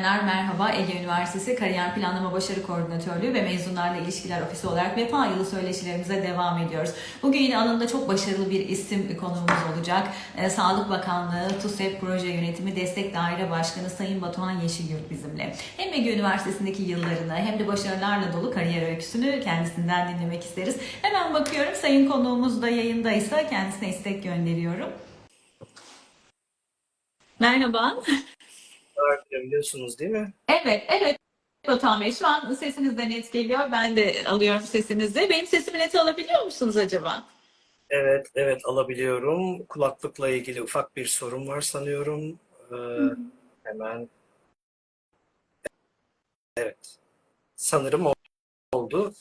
Merhaba, Ege Üniversitesi Kariyer Planlama Başarı Koordinatörlüğü ve Mezunlarla İlişkiler Ofisi olarak vefa yılı söyleşilerimize devam ediyoruz. Bugün yine alanında çok başarılı bir isim konuğumuz olacak. Ee, Sağlık Bakanlığı, TUSEP Proje Yönetimi Destek Daire Başkanı Sayın Batuhan Yeşilyurt bizimle. Hem Ege Üniversitesi'ndeki yıllarını hem de başarılarla dolu kariyer öyküsünü kendisinden dinlemek isteriz. Hemen bakıyorum Sayın konuğumuz da yayındaysa kendisine istek gönderiyorum. Merhaba. Biliyorsunuz değil mi? Evet, evet. Batuhan Bey, şu an sesiniz de net geliyor. Ben de alıyorum sesinizi. Benim sesimi net alabiliyor musunuz acaba? Evet, evet alabiliyorum. Kulaklıkla ilgili ufak bir sorun var sanıyorum. Ee, hemen. Evet. Sanırım oldu.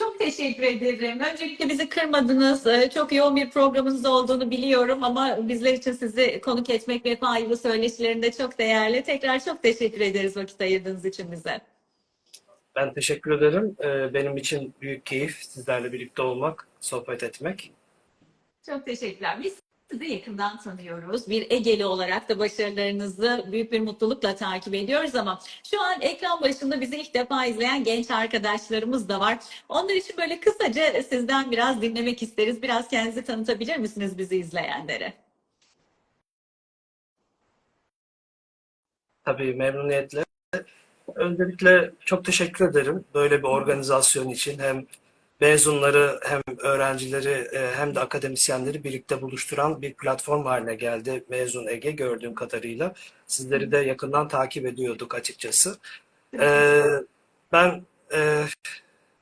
Çok teşekkür ederim. Öncelikle bizi kırmadınız. Ee, Çok yoğun bir programınız olduğunu biliyorum ama bizler için sizi konuk etmek ve faydalı söyleşilerinde çok değerli. Tekrar çok teşekkür ederiz vakit ayırdığınız için bize. Ben teşekkür ederim. Ee, benim için büyük keyif sizlerle birlikte olmak, sohbet etmek. Çok teşekkürler. Biz sizi yakından tanıyoruz. Bir Egeli olarak da başarılarınızı büyük bir mutlulukla takip ediyoruz ama şu an ekran başında bizi ilk defa izleyen genç arkadaşlarımız da var. Onlar için böyle kısaca sizden biraz dinlemek isteriz. Biraz kendinizi tanıtabilir misiniz bizi izleyenlere? Tabii memnuniyetle. Öncelikle çok teşekkür ederim böyle bir organizasyon için. Hem mezunları hem öğrencileri e, hem de akademisyenleri birlikte buluşturan bir platform haline geldi Mezun Ege gördüğüm kadarıyla. Sizleri de yakından takip ediyorduk açıkçası. Ee, ben e,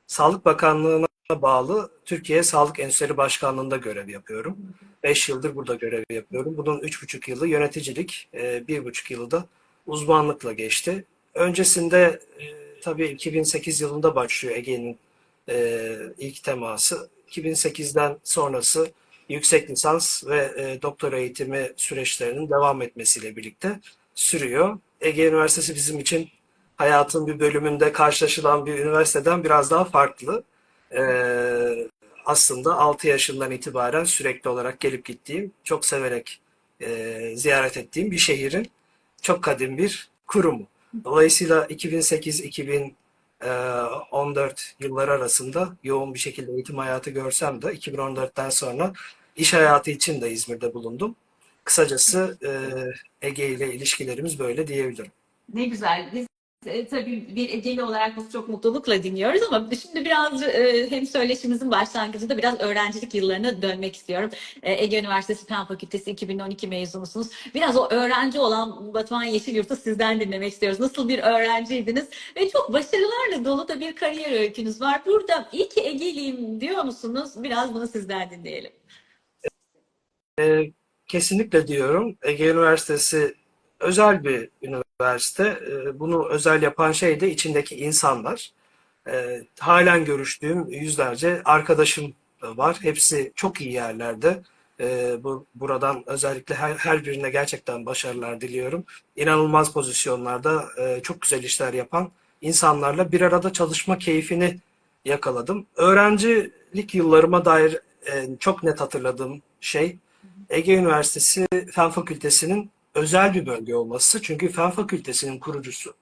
Sağlık Bakanlığı'na bağlı Türkiye Sağlık Enstitüleri Başkanlığı'nda görev yapıyorum. 5 yıldır burada görev yapıyorum. Bunun 3,5 yılı yöneticilik, e, 1,5 yılı da uzmanlıkla geçti. Öncesinde e, tabii 2008 yılında başlıyor Ege'nin e, ilk teması. 2008'den sonrası yüksek lisans ve e, doktora eğitimi süreçlerinin devam etmesiyle birlikte sürüyor. Ege Üniversitesi bizim için hayatın bir bölümünde karşılaşılan bir üniversiteden biraz daha farklı. E, aslında 6 yaşından itibaren sürekli olarak gelip gittiğim, çok severek e, ziyaret ettiğim bir şehrin çok kadim bir kurumu. Dolayısıyla 2008-2014 yılları arasında yoğun bir şekilde eğitim hayatı görsem de 2014'ten sonra iş hayatı için de İzmir'de bulundum. Kısacası e, Ege ile ilişkilerimiz böyle diyebilirim. Ne güzel. Biz e, tabii bir Egeli olarak bunu çok mutlulukla dinliyoruz ama şimdi biraz e, hem söyleşimizin başlangıcında biraz öğrencilik yıllarına dönmek istiyorum. E, Ege Üniversitesi Fen Fakültesi 2012 mezunusunuz. Biraz o öğrenci olan Batuhan Yeşilyurt'u sizden dinlemek istiyoruz. Nasıl bir öğrenciydiniz ve çok başarılarla dolu da bir kariyer öykünüz var. Burada iyi ki Egeliyim diyor musunuz? Biraz bunu sizden dinleyelim. Kesinlikle diyorum. Ege Üniversitesi özel bir üniversite. E, bunu özel yapan şey de içindeki insanlar. E, halen görüştüğüm yüzlerce arkadaşım var. Hepsi çok iyi yerlerde. E, bu, buradan özellikle her, her birine gerçekten başarılar diliyorum. İnanılmaz pozisyonlarda e, çok güzel işler yapan insanlarla bir arada çalışma keyfini yakaladım. Öğrencilik yıllarıma dair e, çok net hatırladığım şey Ege Üniversitesi Fen Fakültesi'nin özel bir bölge olması. Çünkü Fen Fakültesi'nin kurucusu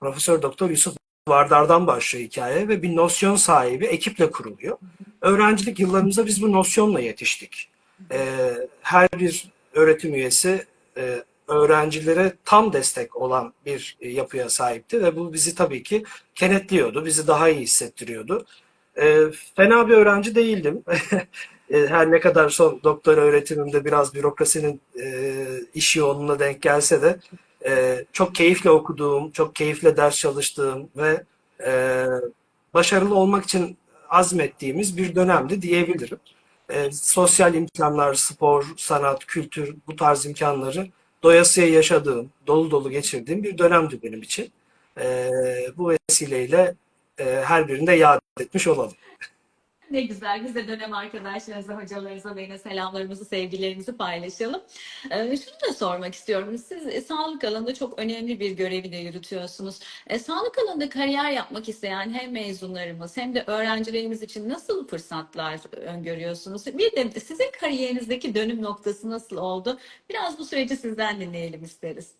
Profesör Doktor Yusuf Vardar'dan başlıyor hikaye ve bir nosyon sahibi ekiple kuruluyor. Öğrencilik yıllarımızda biz bu nosyonla yetiştik. Ee, her bir öğretim üyesi e, öğrencilere tam destek olan bir yapıya sahipti ve bu bizi tabii ki kenetliyordu, bizi daha iyi hissettiriyordu. Ee, fena bir öğrenci değildim. E, her ne kadar son doktora öğretimimde biraz bürokrasinin e, iş yoğunluğuna denk gelse de e, çok keyifle okuduğum, çok keyifle ders çalıştığım ve e, başarılı olmak için azmettiğimiz bir dönemdi diyebilirim. E, sosyal imkanlar, spor, sanat, kültür bu tarz imkanları doyasıya yaşadığım, dolu dolu geçirdiğim bir dönemdi benim için. E, bu vesileyle e, her birinde yad etmiş olalım. Ne güzel. Biz de dönem arkadaşlarınıza, hocalarınıza ve yine selamlarımızı, sevgilerimizi paylaşalım. Ee, şunu da sormak istiyorum. Siz e, sağlık alanında çok önemli bir görevi de yürütüyorsunuz. E, sağlık alanında kariyer yapmak isteyen hem mezunlarımız hem de öğrencilerimiz için nasıl fırsatlar öngörüyorsunuz? Bir de sizin kariyerinizdeki dönüm noktası nasıl oldu? Biraz bu süreci sizden dinleyelim isteriz.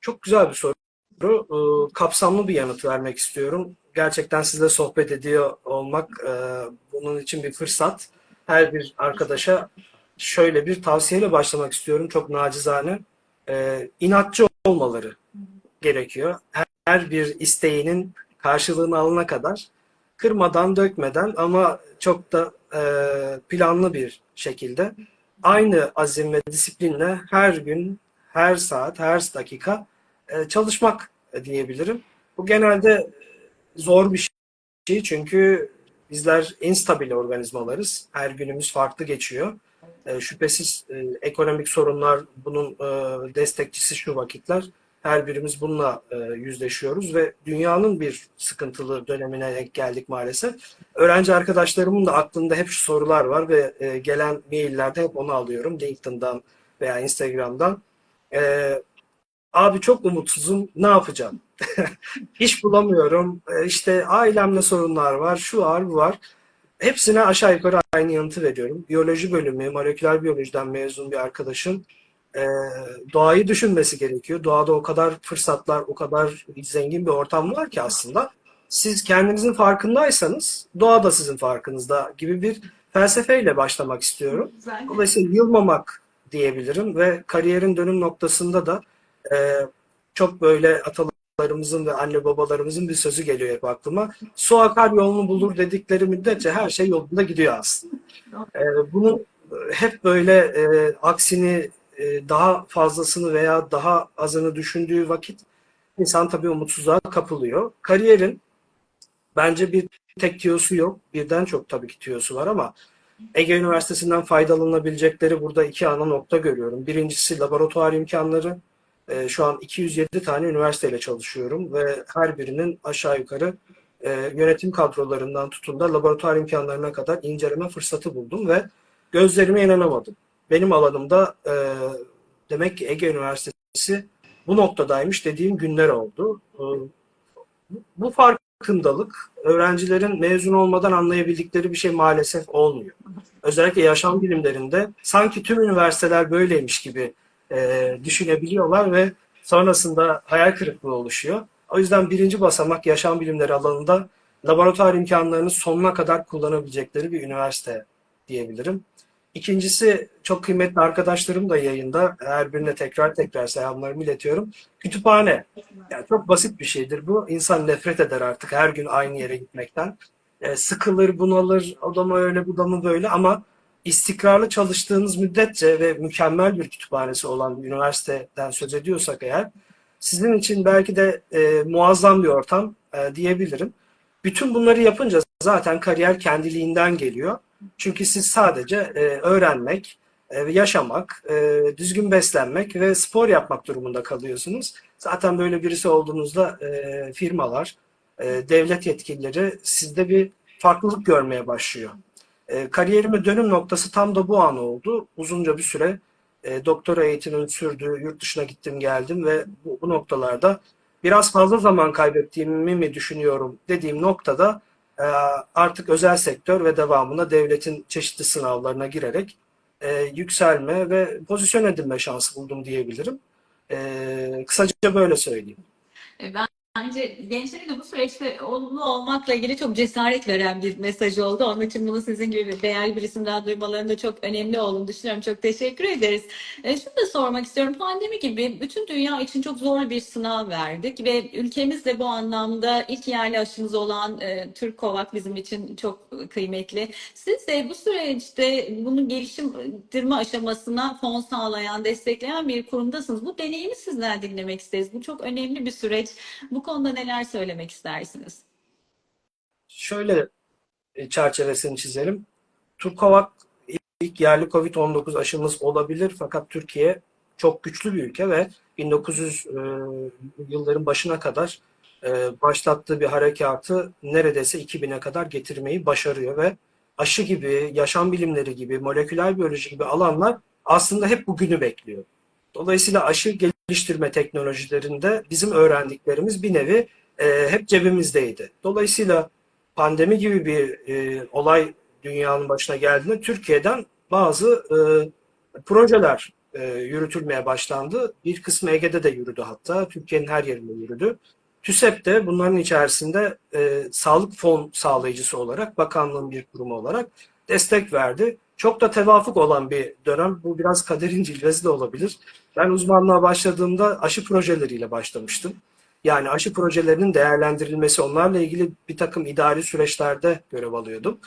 Çok güzel bir soru. Ee, Kapsamlı bir yanıt vermek istiyorum. Gerçekten sizle sohbet ediyor olmak e, bunun için bir fırsat. Her bir arkadaşa şöyle bir tavsiyeyle başlamak istiyorum. Çok nacizane. Ee, inatçı olmaları gerekiyor. Her, her bir isteğinin karşılığını alana kadar kırmadan, dökmeden ama çok da e, planlı bir şekilde aynı azim ve disiplinle her gün, her saat, her dakika e, çalışmak diyebilirim. Bu genelde zor bir şey çünkü bizler instabil organizmalarız. Her günümüz farklı geçiyor. E, şüphesiz e, ekonomik sorunlar bunun e, destekçisi şu vakitler. Her birimiz bununla yüzleşiyoruz ve dünyanın bir sıkıntılı dönemine denk geldik maalesef. Öğrenci arkadaşlarımın da aklında hep şu sorular var ve gelen maillerde hep onu alıyorum. LinkedIn'dan veya Instagram'dan. Abi çok umutsuzum, ne yapacağım? İş bulamıyorum, e, işte ailemle sorunlar var, şu var, bu var. Hepsine aşağı yukarı aynı yanıtı veriyorum. Biyoloji bölümü, moleküler biyolojiden mezun bir arkadaşın e, doğayı düşünmesi gerekiyor. Doğada o kadar fırsatlar, o kadar zengin bir ortam var ki aslında. Siz kendinizin farkındaysanız doğa da sizin farkınızda gibi bir felsefeyle başlamak istiyorum. Dolayısıyla yılmamak diyebilirim ve kariyerin dönüm noktasında da e, çok böyle atalarımızın ve anne babalarımızın bir sözü geliyor hep aklıma. Su akar yolunu bulur dedikleri müddetçe her şey yolunda gidiyor aslında. E, bunun hep böyle e, aksini e, daha fazlasını veya daha azını düşündüğü vakit insan tabii umutsuzluğa kapılıyor. Kariyerin bence bir tek tiyosu yok. Birden çok tabii ki tiyosu var ama Ege Üniversitesi'nden faydalanabilecekleri burada iki ana nokta görüyorum. Birincisi laboratuvar imkanları. Ee, şu an 207 tane üniversiteyle çalışıyorum ve her birinin aşağı yukarı e, yönetim kadrolarından tutun da laboratuvar imkanlarına kadar inceleme fırsatı buldum ve gözlerime inanamadım. Benim alanımda e, demek ki Ege Üniversitesi bu noktadaymış dediğim günler oldu. E, bu farkındalık öğrencilerin mezun olmadan anlayabildikleri bir şey maalesef olmuyor. Özellikle yaşam bilimlerinde sanki tüm üniversiteler böyleymiş gibi e, düşünebiliyorlar ve sonrasında hayal kırıklığı oluşuyor. O yüzden birinci basamak yaşam bilimleri alanında laboratuvar imkanlarını sonuna kadar kullanabilecekleri bir üniversite diyebilirim. İkincisi çok kıymetli arkadaşlarım da yayında. Her birine tekrar tekrar selamlarımı iletiyorum. Kütüphane. Yani çok basit bir şeydir bu. İnsan nefret eder artık her gün aynı yere gitmekten. E, sıkılır, bunalır, o öyle, bu da böyle ama istikrarlı çalıştığınız müddetçe ve mükemmel bir kütüphanesi olan bir üniversiteden söz ediyorsak eğer sizin için belki de e, muazzam bir ortam e, diyebilirim. Bütün bunları yapınca zaten kariyer kendiliğinden geliyor. Çünkü siz sadece e, öğrenmek, e, yaşamak, e, düzgün beslenmek ve spor yapmak durumunda kalıyorsunuz. Zaten böyle birisi olduğunuzda e, firmalar, e, devlet yetkilileri sizde bir farklılık görmeye başlıyor. E, kariyerimin dönüm noktası tam da bu an oldu. Uzunca bir süre e, doktora eğitimim sürdü, yurt dışına gittim geldim ve bu, bu noktalarda biraz fazla zaman kaybettiğimi mi düşünüyorum dediğim noktada e, artık özel sektör ve devamında devletin çeşitli sınavlarına girerek e, yükselme ve pozisyon edinme şansı buldum diyebilirim. E, kısaca böyle söyleyeyim. Ben Bence gençlere de bu süreçte olumlu olmakla ilgili çok cesaret veren bir mesaj oldu. Onun için bunu sizin gibi değerli bir isimden duymalarının da çok önemli olduğunu düşünüyorum. Çok teşekkür ederiz. E, şunu da sormak istiyorum. Pandemi gibi bütün dünya için çok zor bir sınav verdik ve ülkemiz de bu anlamda ilk yerli aşımız olan e, Türk Kovak bizim için çok kıymetli. Siz de bu süreçte bunu geliştirme aşamasına fon sağlayan, destekleyen bir kurumdasınız. Bu deneyimi sizden dinlemek isteriz. Bu çok önemli bir süreç. Bu konuda neler söylemek istersiniz? Şöyle e, çerçevesini çizelim. Turkovak ilk yerli Covid-19 aşımız olabilir fakat Türkiye çok güçlü bir ülke ve 1900 e, yılların başına kadar e, başlattığı bir harekatı neredeyse 2000'e kadar getirmeyi başarıyor ve aşı gibi, yaşam bilimleri gibi, moleküler biyoloji gibi alanlar aslında hep bugünü bekliyor. Dolayısıyla aşı geliştirme teknolojilerinde bizim öğrendiklerimiz bir nevi e, hep cebimizdeydi. Dolayısıyla pandemi gibi bir e, olay dünyanın başına geldiğinde Türkiye'den bazı e, projeler e, yürütülmeye başlandı. Bir kısmı Ege'de de yürüdü hatta. Türkiye'nin her yerinde yürüdü. TÜSEP de bunların içerisinde e, sağlık fon sağlayıcısı olarak, bakanlığın bir kurumu olarak destek verdi. Çok da tevafuk olan bir dönem. Bu biraz kaderin cilvesi de olabilir. Ben uzmanlığa başladığımda aşı projeleriyle başlamıştım. Yani aşı projelerinin değerlendirilmesi, onlarla ilgili bir takım idari süreçlerde görev alıyordum.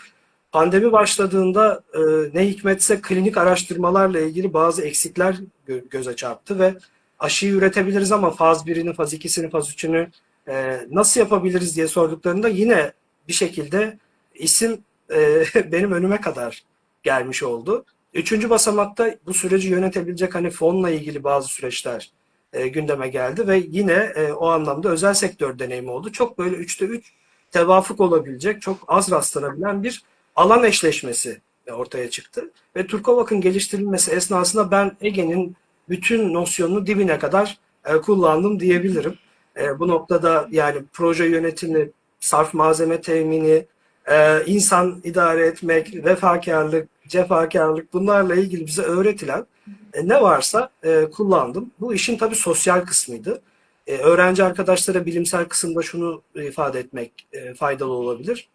Pandemi başladığında e, ne hikmetse klinik araştırmalarla ilgili bazı eksikler gö- göze çarptı ve aşıyı üretebiliriz ama faz 1'ini, faz 2'sini, faz 3'ünü e, nasıl yapabiliriz diye sorduklarında yine bir şekilde isim e, benim önüme kadar gelmiş oldu. Üçüncü basamakta bu süreci yönetebilecek hani fonla ilgili bazı süreçler e, gündeme geldi ve yine e, o anlamda özel sektör deneyimi oldu. Çok böyle üçte üç tevafuk olabilecek, çok az rastlanabilen bir alan eşleşmesi ortaya çıktı. Ve Turkovak'ın geliştirilmesi esnasında ben Ege'nin bütün nosyonunu dibine kadar e, kullandım diyebilirim. E, bu noktada yani proje yönetimi, sarf malzeme temini, e, insan idare etmek, vefakarlık, cefakarlık bunlarla ilgili bize öğretilen e, ne varsa e, kullandım. Bu işin tabii sosyal kısmıydı. E, öğrenci arkadaşlara bilimsel kısımda şunu ifade etmek e, faydalı olabilir.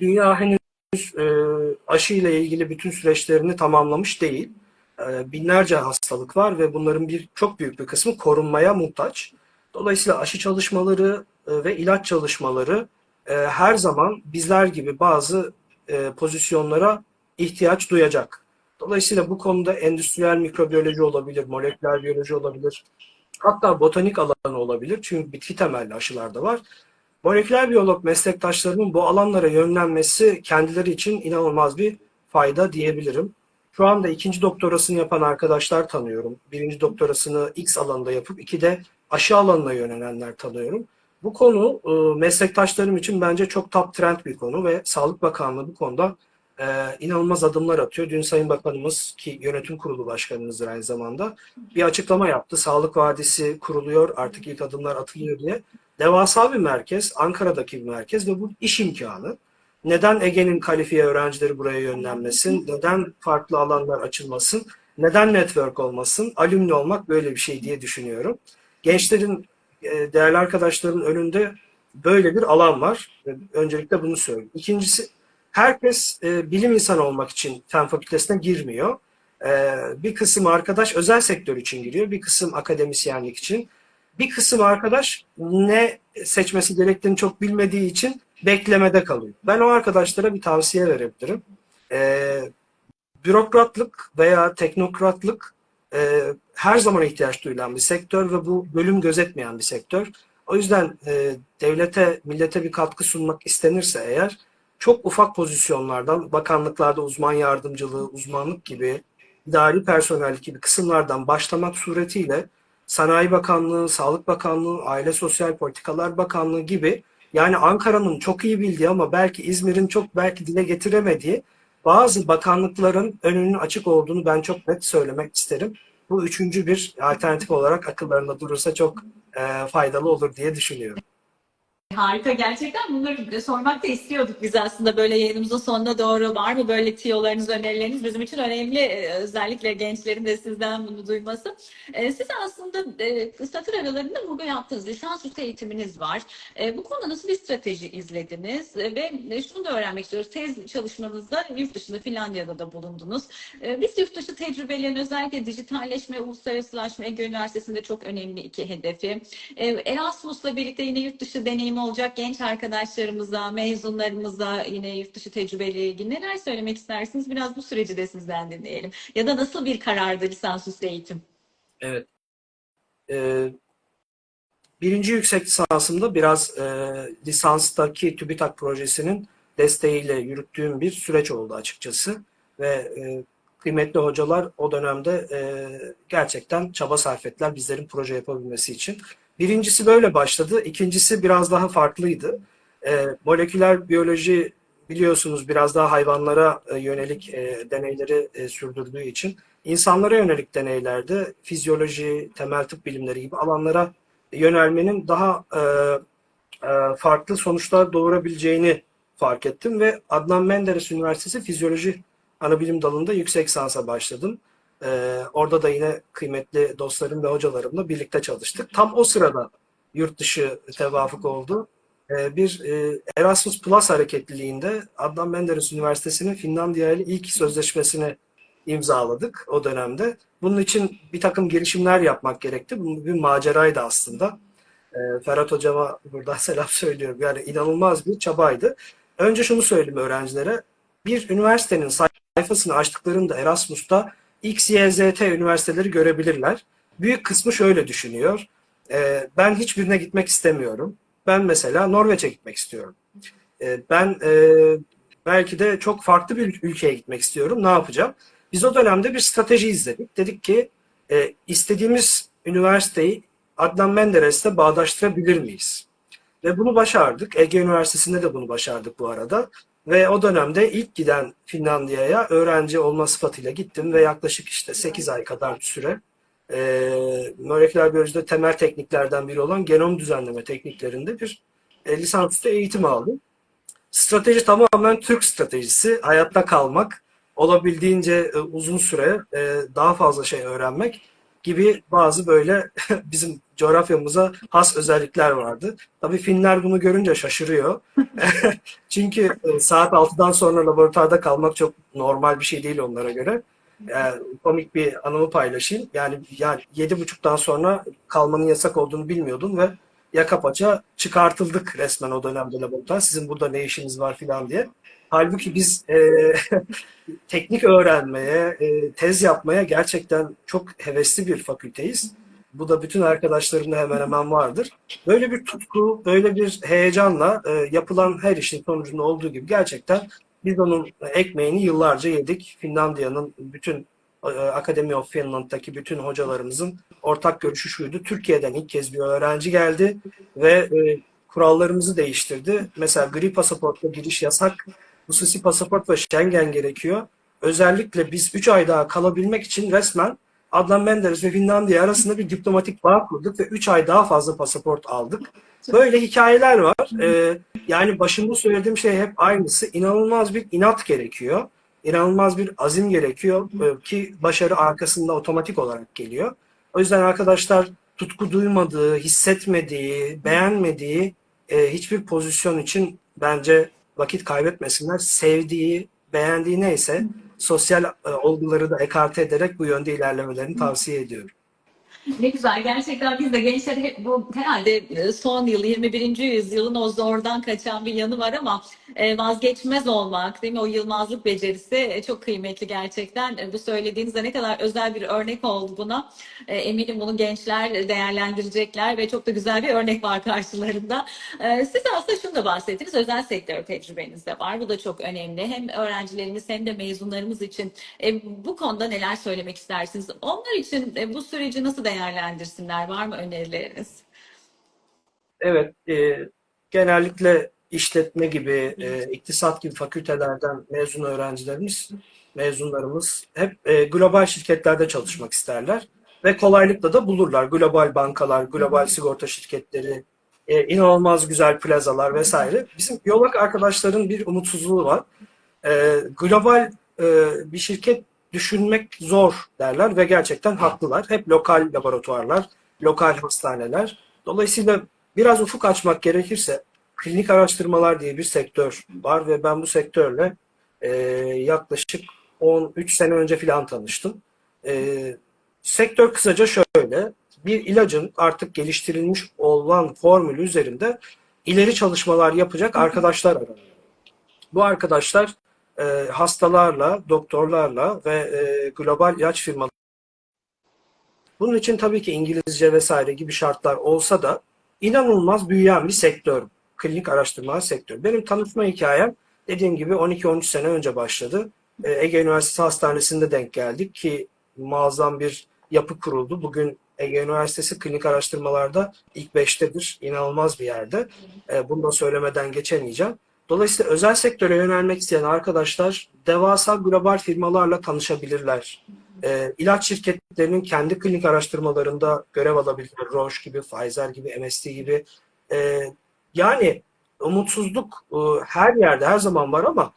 Dünya henüz e, aşı ile ilgili bütün süreçlerini tamamlamış değil. E, binlerce hastalık var ve bunların bir çok büyük bir kısmı korunmaya muhtaç. Dolayısıyla aşı çalışmaları e, ve ilaç çalışmaları e, her zaman bizler gibi bazı e, pozisyonlara ihtiyaç duyacak. Dolayısıyla bu konuda endüstriyel mikrobiyoloji olabilir, moleküler biyoloji olabilir, hatta botanik alanı olabilir. Çünkü bitki temelli aşılar da var. Moleküler biyolog meslektaşlarımın bu alanlara yönlenmesi kendileri için inanılmaz bir fayda diyebilirim. Şu anda ikinci doktorasını yapan arkadaşlar tanıyorum. Birinci doktorasını X alanında yapıp iki de aşı alanına yönelenler tanıyorum. Bu konu e, meslektaşlarım için bence çok top trend bir konu ve Sağlık Bakanlığı bu konuda e, inanılmaz adımlar atıyor. Dün Sayın Bakanımız ki yönetim kurulu başkanımızdır aynı zamanda bir açıklama yaptı. Sağlık Vadisi kuruluyor artık ilk adımlar atılıyor diye. Devasa bir merkez, Ankara'daki bir merkez ve bu iş imkanı. Neden Ege'nin kalifiye öğrencileri buraya yönlenmesin? Neden farklı alanlar açılmasın? Neden network olmasın? Alümni olmak böyle bir şey diye düşünüyorum. Gençlerin, değerli arkadaşların önünde böyle bir alan var. Öncelikle bunu söyleyeyim. İkincisi, herkes e, bilim insanı olmak için fen fakültesine girmiyor. E, bir kısım arkadaş özel sektör için giriyor, bir kısım akademisyenlik için. Bir kısım arkadaş ne seçmesi gerektiğini çok bilmediği için beklemede kalıyor. Ben o arkadaşlara bir tavsiye verebilirim. Bürokratlık veya teknokratlık e, her zaman ihtiyaç duyulan bir sektör ve bu bölüm gözetmeyen bir sektör. O yüzden e, devlete, millete bir katkı sunmak istenirse eğer çok ufak pozisyonlardan, bakanlıklarda uzman yardımcılığı, uzmanlık gibi, idari personellik gibi kısımlardan başlamak suretiyle Sanayi Bakanlığı, Sağlık Bakanlığı, Aile Sosyal Politikalar Bakanlığı gibi yani Ankara'nın çok iyi bildiği ama belki İzmir'in çok belki dile getiremediği bazı bakanlıkların önünün açık olduğunu ben çok net söylemek isterim. Bu üçüncü bir alternatif olarak akıllarında durursa çok e, faydalı olur diye düşünüyorum. Harika gerçekten bunları sormak da istiyorduk biz aslında böyle yayınımızın sonuna doğru var mı böyle tiyolarınız, önerileriniz bizim için önemli Ee, özellikle gençlerin de sizden bunu duyması. Ee, Siz aslında e, satır aralarında vurgu yaptığınız lisansüstü eğitiminiz var. E, Bu konuda nasıl bir strateji izlediniz E, ve şunu da öğrenmek istiyoruz. Tez çalışmanızda yurt dışında Finlandiya'da da bulundunuz. E, Biz yurt dışı tecrübelerin özellikle dijitalleşme, uluslararasılaşma, Ege Üniversitesi'nde çok önemli iki hedefi. E, Erasmus'la birlikte yine yurt dışı deneyimi olacak genç arkadaşlarımıza, mezunlarımıza yine yurt dışı tecrübeyle ilgili neler söylemek istersiniz? Biraz bu süreci de sizden dinleyelim. Ya da nasıl bir karardı lisansüstü eğitim? Evet. Ee, birinci yüksek lisansımda biraz e, lisanstaki TÜBİTAK projesinin desteğiyle yürüttüğüm bir süreç oldu açıkçası. Ve e, kıymetli hocalar o dönemde e, gerçekten çaba sarf ettiler bizlerin proje yapabilmesi için. Birincisi böyle başladı. İkincisi biraz daha farklıydı. E, moleküler biyoloji biliyorsunuz biraz daha hayvanlara e, yönelik e, deneyleri e, sürdürdüğü için insanlara yönelik deneylerde fizyoloji, temel tıp bilimleri gibi alanlara yönelmenin daha e, e, farklı sonuçlar doğurabileceğini fark ettim ve Adnan Menderes Üniversitesi Fizyoloji Anabilim Dalı'nda yüksek lisansa başladım. Ee, orada da yine kıymetli dostlarım ve hocalarımla birlikte çalıştık. Tam o sırada yurt dışı tevafuk oldu. Ee, bir e, Erasmus Plus hareketliliğinde Adnan Menderes Üniversitesi'nin Finlandiya ile ilk sözleşmesini imzaladık o dönemde. Bunun için bir takım girişimler yapmak gerekti. Bu bir maceraydı aslında. Ee, Ferhat Hocama buradan selam söylüyorum. Yani inanılmaz bir çabaydı. Önce şunu söyleyeyim öğrencilere. Bir üniversitenin sayfasını açtıklarında Erasmus'ta X, Y, Z, T üniversiteleri görebilirler. Büyük kısmı şöyle düşünüyor. Ee, ben hiçbirine gitmek istemiyorum. Ben mesela Norveç'e gitmek istiyorum. Ee, ben e, belki de çok farklı bir ülkeye gitmek istiyorum. Ne yapacağım? Biz o dönemde bir strateji izledik. Dedik ki e, istediğimiz üniversiteyi Adnan Menderes'te bağdaştırabilir miyiz? Ve bunu başardık. Ege Üniversitesi'nde de bunu başardık bu arada. Ve o dönemde ilk giden Finlandiya'ya öğrenci olma sıfatıyla gittim ve yaklaşık işte 8 ay kadar bir süre e, moleküler biyolojide temel tekniklerden biri olan genom düzenleme tekniklerinde bir e, lisansüstü eğitim aldım. Strateji tamamen Türk stratejisi. Hayatta kalmak, olabildiğince e, uzun süre e, daha fazla şey öğrenmek gibi bazı böyle bizim coğrafyamıza has özellikler vardı. Tabii Finler bunu görünce şaşırıyor. Çünkü e, saat 6'dan sonra laboratuvarda kalmak çok normal bir şey değil onlara göre. Yani komik bir anımı paylaşayım. Yani yani yedi buçuktan sonra kalmanın yasak olduğunu bilmiyordum ve yaka paça çıkartıldık resmen o dönemde laboratuvar. Sizin burada ne işiniz var filan diye. Halbuki biz e, teknik öğrenmeye, e, tez yapmaya gerçekten çok hevesli bir fakülteyiz. Bu da bütün arkadaşlarımda hemen hemen vardır. Böyle bir tutku, böyle bir heyecanla e, yapılan her işin sonucunda olduğu gibi gerçekten biz onun ekmeğini yıllarca yedik. Finlandiya'nın bütün e, Academy of Finland'daki bütün hocalarımızın ortak görüşü şuydu. Türkiye'den ilk kez bir öğrenci geldi ve e, kurallarımızı değiştirdi. Mesela gri pasaportla giriş yasak, hususi pasaport ve Schengen gerekiyor. Özellikle biz 3 ay daha kalabilmek için resmen Adnan Menderes ve Finlandiya arasında bir diplomatik bağ kurduk ve 3 ay daha fazla pasaport aldık. Böyle hikayeler var. Ee, yani başında söylediğim şey hep aynısı. İnanılmaz bir inat gerekiyor. İnanılmaz bir azim gerekiyor ee, ki başarı arkasında otomatik olarak geliyor. O yüzden arkadaşlar tutku duymadığı, hissetmediği, beğenmediği e, hiçbir pozisyon için bence vakit kaybetmesinler. Sevdiği, beğendiği neyse sosyal e, olguları da ekarte ederek bu yönde ilerlemelerini tavsiye ediyorum. Ne güzel. Gerçekten biz de gençler hep bu herhalde e, son yıl 21. yüzyılın o zordan kaçan bir yanı var ama e, vazgeçmez olmak değil mi? O yılmazlık becerisi e, çok kıymetli gerçekten. E, Bu söylediğinizde ne kadar özel bir örnek oldu buna. E, Eminim bunu gençler değerlendirecekler ve çok da güzel bir örnek var karşılarında. E, Siz aslında şunu da bahsettiniz. Özel sektör tecrübeniz de var. Bu da çok önemli. Hem öğrencilerimiz hem de mezunlarımız için e, bu konuda neler söylemek istersiniz? Onlar için e, bu süreci nasıl değerlendirsinler? Var mı önerileriniz? Evet, e, genellikle işletme gibi, e, iktisat gibi fakültelerden mezun öğrencilerimiz, mezunlarımız hep e, global şirketlerde çalışmak isterler ve kolaylıkla da bulurlar. Global bankalar, global sigorta şirketleri, e, inanılmaz güzel plazalar vesaire. Bizim yolak arkadaşların bir umutsuzluğu var. E, global e, bir şirket düşünmek zor derler ve gerçekten haklılar. Hep lokal laboratuvarlar, lokal hastaneler. Dolayısıyla biraz ufuk açmak gerekirse klinik araştırmalar diye bir sektör var ve ben bu sektörle e, yaklaşık 13 sene önce filan tanıştım. E, sektör kısaca şöyle, bir ilacın artık geliştirilmiş olan formülü üzerinde ileri çalışmalar yapacak arkadaşlar aranıyor. Bu arkadaşlar e, hastalarla, doktorlarla ve e, global ilaç firmaları bunun için tabii ki İngilizce vesaire gibi şartlar olsa da inanılmaz büyüyen bir sektör. Klinik araştırma sektörü. Benim tanışma hikayem dediğim gibi 12-13 sene önce başladı. Ee, Ege Üniversitesi Hastanesi'nde denk geldik ki muazzam bir yapı kuruldu. Bugün Ege Üniversitesi klinik araştırmalarda ilk beştedir. İnanılmaz bir yerde. Ee, Bunu da söylemeden geçemeyeceğim. Dolayısıyla özel sektöre yönelmek isteyen arkadaşlar devasa global firmalarla tanışabilirler. E, ilaç şirketlerinin kendi klinik araştırmalarında görev alabilirler. Roche gibi, Pfizer gibi, MSD gibi. E, yani umutsuzluk e, her yerde her zaman var ama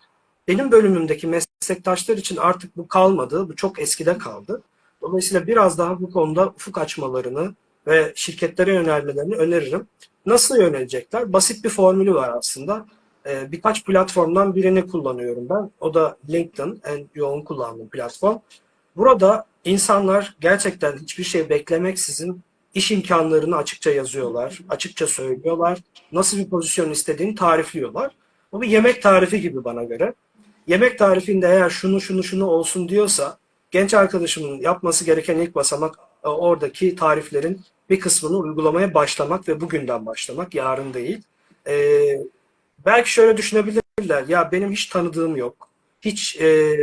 benim bölümümdeki meslektaşlar için artık bu kalmadı. Bu çok eskide kaldı. Dolayısıyla biraz daha bu konuda ufuk açmalarını ve şirketlere yönelmelerini öneririm. Nasıl yönelecekler? Basit bir formülü var aslında. Ee, birkaç platformdan birini kullanıyorum ben. O da LinkedIn, en yoğun kullandığım platform. Burada insanlar gerçekten hiçbir şey beklemeksizin iş imkanlarını açıkça yazıyorlar, açıkça söylüyorlar. Nasıl bir pozisyon istediğini tarifliyorlar. Bu bir yemek tarifi gibi bana göre. Yemek tarifinde eğer şunu şunu şunu olsun diyorsa genç arkadaşımın yapması gereken ilk basamak e, oradaki tariflerin bir kısmını uygulamaya başlamak ve bugünden başlamak, yarın değil. Ee, belki şöyle düşünebilirler, ya benim hiç tanıdığım yok, hiç e,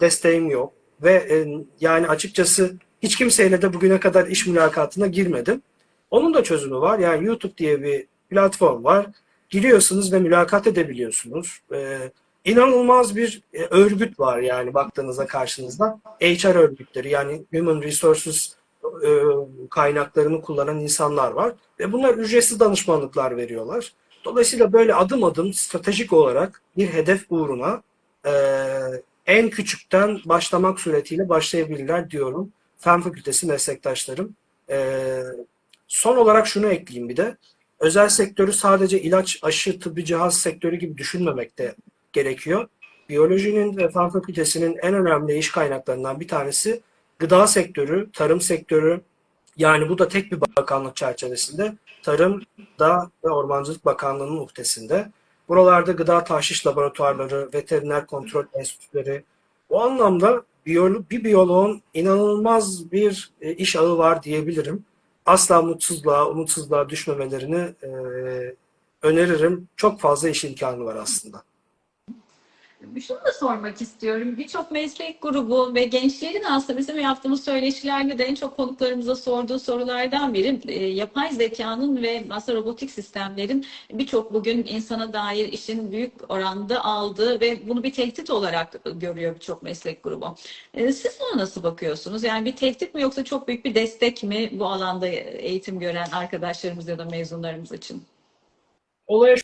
desteğim yok ve e, yani açıkçası hiç kimseyle de bugüne kadar iş mülakatına girmedim. Onun da çözümü var. Yani YouTube diye bir platform var. Giriyorsunuz ve mülakat edebiliyorsunuz. Ee, inanılmaz bir e, örgüt var yani baktığınızda karşınızda. HR örgütleri yani Human Resources e, kaynaklarını kullanan insanlar var. Ve bunlar ücretsiz danışmanlıklar veriyorlar. Dolayısıyla böyle adım adım stratejik olarak bir hedef uğruna e, en küçükten başlamak suretiyle başlayabilirler diyorum. Fen Fakültesi meslektaşlarım. E, son olarak şunu ekleyeyim bir de. Özel sektörü sadece ilaç, aşı, tıbbi cihaz sektörü gibi düşünmemek de gerekiyor. Biyolojinin ve fen fakültesinin en önemli iş kaynaklarından bir tanesi gıda sektörü, tarım sektörü. Yani bu da tek bir bakanlık çerçevesinde. Tarım, Gıda ve Ormancılık Bakanlığı'nın muhtesinde. Buralarda gıda tahşiş laboratuvarları, veteriner kontrol enstitüleri. Bu anlamda biyolo- bir biyoloğun inanılmaz bir e, iş ağı var diyebilirim. Asla mutsuzluğa, umutsuzluğa düşmemelerini e, öneririm. Çok fazla iş imkanı var aslında. Şunu da sormak istiyorum. Birçok meslek grubu ve gençlerin aslında bizim yaptığımız söyleşilerde de en çok konuklarımıza sorduğu sorulardan biri e, yapay zekanın ve aslında robotik sistemlerin birçok bugün insana dair işin büyük oranda aldığı ve bunu bir tehdit olarak görüyor birçok meslek grubu. E, Siz buna nasıl bakıyorsunuz? Yani bir tehdit mi yoksa çok büyük bir destek mi bu alanda eğitim gören arkadaşlarımız ya da mezunlarımız için? Olaya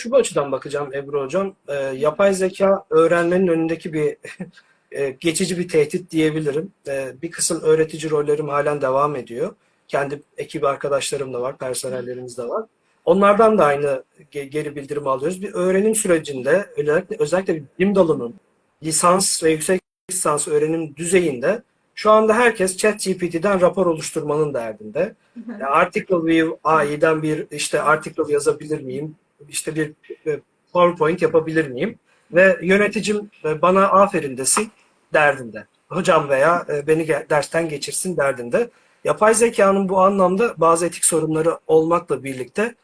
şu açıdan bakacağım Ebru Hocam. Ee, yapay zeka öğrenmenin önündeki bir e, geçici bir tehdit diyebilirim. Ee, bir kısım öğretici rollerim halen devam ediyor. Kendi ekip arkadaşlarım da var, personellerimiz de var. Onlardan da aynı ge- geri bildirim alıyoruz. Bir öğrenim sürecinde özellikle, özellikle bilim dalının lisans ve yüksek lisans öğrenim düzeyinde şu anda herkes ChatGPT'den rapor oluşturmanın derdinde. Ya Article View AI'den bir işte article yazabilir miyim? İşte bir e, PowerPoint yapabilir miyim? Ve yöneticim e, bana aferin desin derdinde. Hocam veya e, beni dersten geçirsin derdinde. Yapay zekanın bu anlamda bazı etik sorunları olmakla birlikte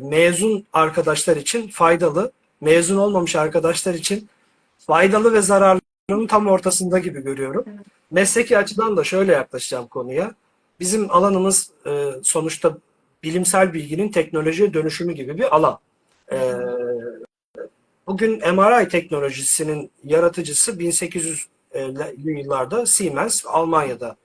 mezun arkadaşlar için faydalı, mezun olmamış arkadaşlar için faydalı ve zararlarının tam ortasında gibi görüyorum. Mesleki açıdan da şöyle yaklaşacağım konuya. Bizim alanımız sonuçta bilimsel bilginin teknolojiye dönüşümü gibi bir alan. E, bugün MRI teknolojisinin yaratıcısı 1800'lü yıllarda Siemens, Almanya'da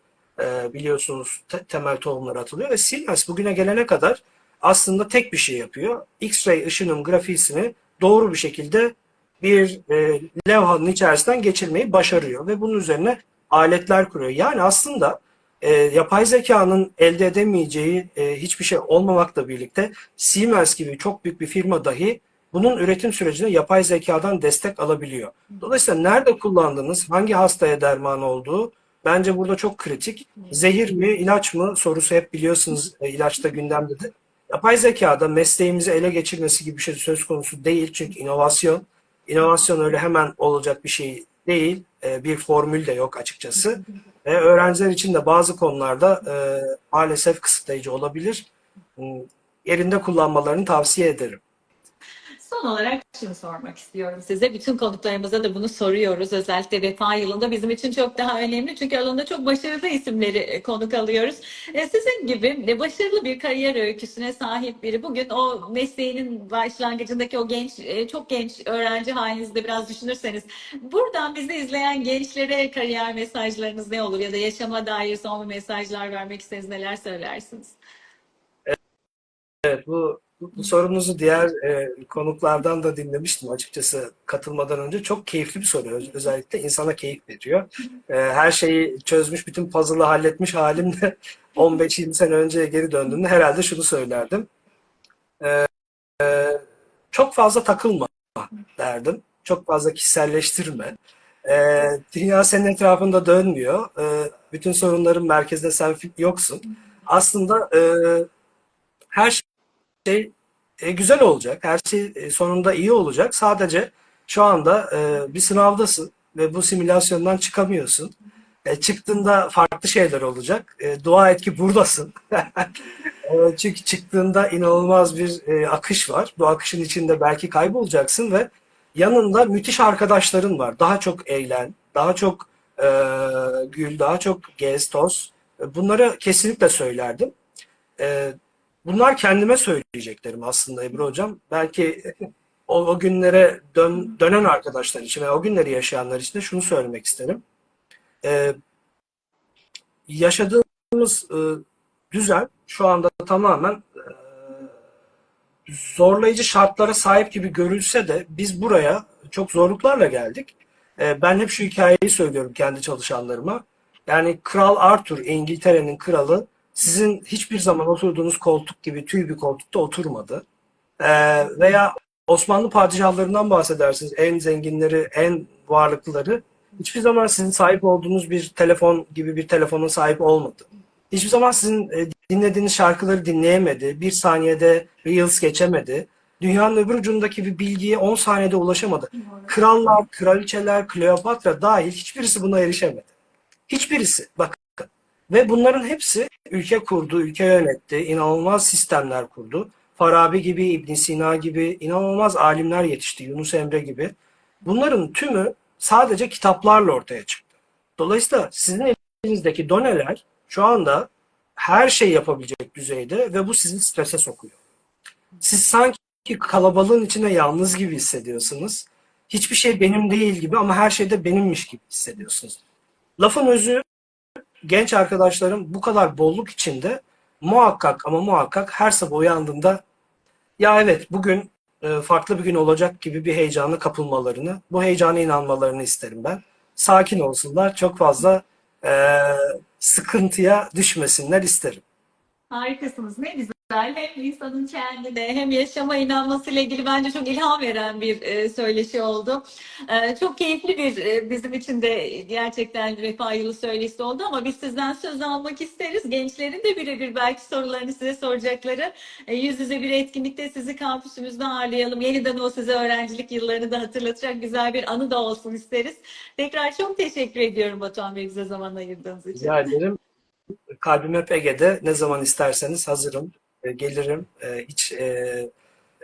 e, biliyorsunuz te- temel tohumlar atılıyor ve Siemens bugüne gelene kadar aslında tek bir şey yapıyor. X-ray ışının grafisini doğru bir şekilde bir e, levhanın içerisinden geçirmeyi başarıyor ve bunun üzerine aletler kuruyor. Yani aslında e, yapay zekanın elde edemeyeceği e, hiçbir şey olmamakla birlikte Siemens gibi çok büyük bir firma dahi bunun üretim sürecinde yapay zekadan destek alabiliyor. Dolayısıyla nerede kullandığınız, hangi hastaya derman olduğu bence burada çok kritik. Zehir mi, ilaç mı sorusu hep biliyorsunuz e, ilaçta gündemdedir. Yapay zekada mesleğimizi ele geçirmesi gibi bir şey söz konusu değil. Çünkü inovasyon, inovasyon öyle hemen olacak bir şey değil. E, bir formül de yok açıkçası. Ve öğrenciler için de bazı konularda e, maalesef kısıtlayıcı olabilir. Yerinde kullanmalarını tavsiye ederim. Son olarak şunu sormak istiyorum size. Bütün konuklarımıza da bunu soruyoruz. Özellikle vefa yılında bizim için çok daha önemli. Çünkü alanında çok başarılı isimleri e, konuk alıyoruz. E, Sizin gibi e, başarılı bir kariyer öyküsüne sahip biri. Bugün o mesleğinin başlangıcındaki o genç, çok genç öğrenci halinizde biraz düşünürseniz. Buradan bizi izleyen gençlere kariyer mesajlarınız ne olur? Ya da yaşama dair son mesajlar vermek isteriz. Neler söylersiniz? Evet, bu Bu, sorunuzu diğer e, konuklardan da dinlemiştim açıkçası katılmadan önce. Çok keyifli bir soru. Öz- Özellikle insana keyif veriyor. E, her şeyi çözmüş, bütün puzzle'ı halletmiş halimle 15-20 sene önceye geri döndüğümde herhalde şunu söylerdim. E, e, çok fazla takılma derdim. Çok fazla kişiselleştirme. E, dünya senin etrafında dönmüyor. E, bütün sorunların merkezinde sen yoksun. Aslında e, her şey e, güzel olacak. Her şey e, sonunda iyi olacak. Sadece şu anda e, bir sınavdasın ve bu simülasyondan çıkamıyorsun. E, çıktığında farklı şeyler olacak. E, dua et ki buradasın. E, çünkü çıktığında inanılmaz bir e, akış var. Bu akışın içinde belki kaybolacaksın ve yanında müthiş arkadaşların var. Daha çok eğlen, daha çok e, gül, daha çok gez, toz. E, Bunları kesinlikle söylerdim. E, Bunlar kendime söyleyeceklerim aslında Ebru Hocam. Belki o, o günlere dön, dönen arkadaşlar için ve o günleri yaşayanlar için de şunu söylemek isterim. Ee, yaşadığımız e, düzen şu anda tamamen e, zorlayıcı şartlara sahip gibi görülse de biz buraya çok zorluklarla geldik. E, ben hep şu hikayeyi söylüyorum kendi çalışanlarıma. Yani Kral Arthur, İngiltere'nin kralı sizin hiçbir zaman oturduğunuz koltuk gibi tüy bir koltukta oturmadı. Ee, veya Osmanlı padişahlarından bahsedersiniz. En zenginleri, en varlıklıları. Hiçbir zaman sizin sahip olduğunuz bir telefon gibi bir telefona sahip olmadı. Hiçbir zaman sizin e, dinlediğiniz şarkıları dinleyemedi. Bir saniyede Reels geçemedi. Dünyanın öbür ucundaki bir bilgiye 10 saniyede ulaşamadı. Krallar, kraliçeler, Kleopatra dahil hiçbirisi buna erişemedi. Hiçbirisi. Bak ve bunların hepsi ülke kurdu, ülke yönetti, inanılmaz sistemler kurdu. Farabi gibi, İbn Sina gibi inanılmaz alimler yetişti, Yunus Emre gibi. Bunların tümü sadece kitaplarla ortaya çıktı. Dolayısıyla sizin elinizdeki doneler şu anda her şeyi yapabilecek düzeyde ve bu sizi strese sokuyor. Siz sanki kalabalığın içinde yalnız gibi hissediyorsunuz. Hiçbir şey benim değil gibi ama her şey de benimmiş gibi hissediyorsunuz. Lafın özü genç arkadaşlarım bu kadar bolluk içinde muhakkak ama muhakkak her sabah uyandığında ya evet bugün e, farklı bir gün olacak gibi bir heyecana kapılmalarını, bu heyecana inanmalarını isterim ben. Sakin olsunlar, çok fazla e, sıkıntıya düşmesinler isterim. Harikasınız. Ne güzel. Hem insanın kendine hem yaşama inanmasıyla ilgili bence çok ilham veren bir e, söyleşi oldu. E, çok keyifli bir e, bizim için de gerçekten refah yılı söyleşisi oldu ama biz sizden söz almak isteriz. Gençlerin de birebir belki sorularını size soracakları e, yüz yüze bir etkinlikte sizi kampüsümüzde ağırlayalım. Yeniden o size öğrencilik yıllarını da hatırlatacak güzel bir anı da olsun isteriz. Tekrar çok teşekkür ediyorum Batuhan Bey bize zaman ayırdığınız için. Rica ederim. Kalbim hep Ege'de. Ne zaman isterseniz hazırım. E, Gelirim. E, Hiç e,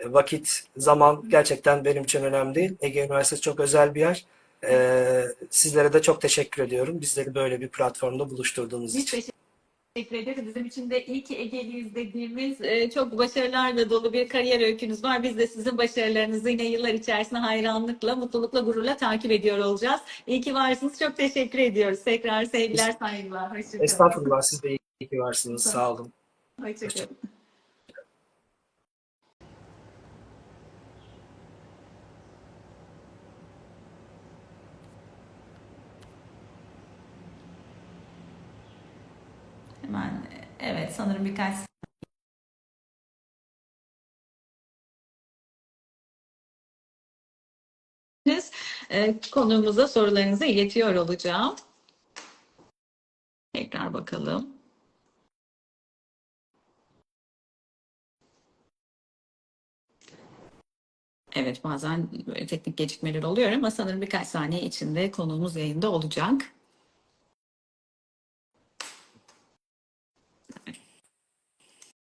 vakit, zaman gerçekten benim için önemli değil. Ege Üniversitesi çok özel bir yer. Sizlere de çok teşekkür ediyorum. Bizleri böyle bir platformda buluşturduğunuz için. Teşekkür ederiz. Bizim için de iyi ki Ege'liyiz dediğimiz e, çok başarılarla dolu bir kariyer öykünüz var. Biz de sizin başarılarınızı yine yıllar içerisinde hayranlıkla, mutlulukla, gururla takip ediyor olacağız. İyi ki varsınız. Çok teşekkür ediyoruz. Tekrar sevgiler, saygılar. Hoşçakalın. Estağfurullah siz de iyi ki varsınız. Sağ olun. Hoşçakalın. Hemen evet sanırım birkaç E, konuğumuza sorularınızı iletiyor olacağım. Tekrar bakalım. Evet bazen teknik gecikmeler oluyor ama sanırım birkaç saniye içinde konuğumuz yayında olacak.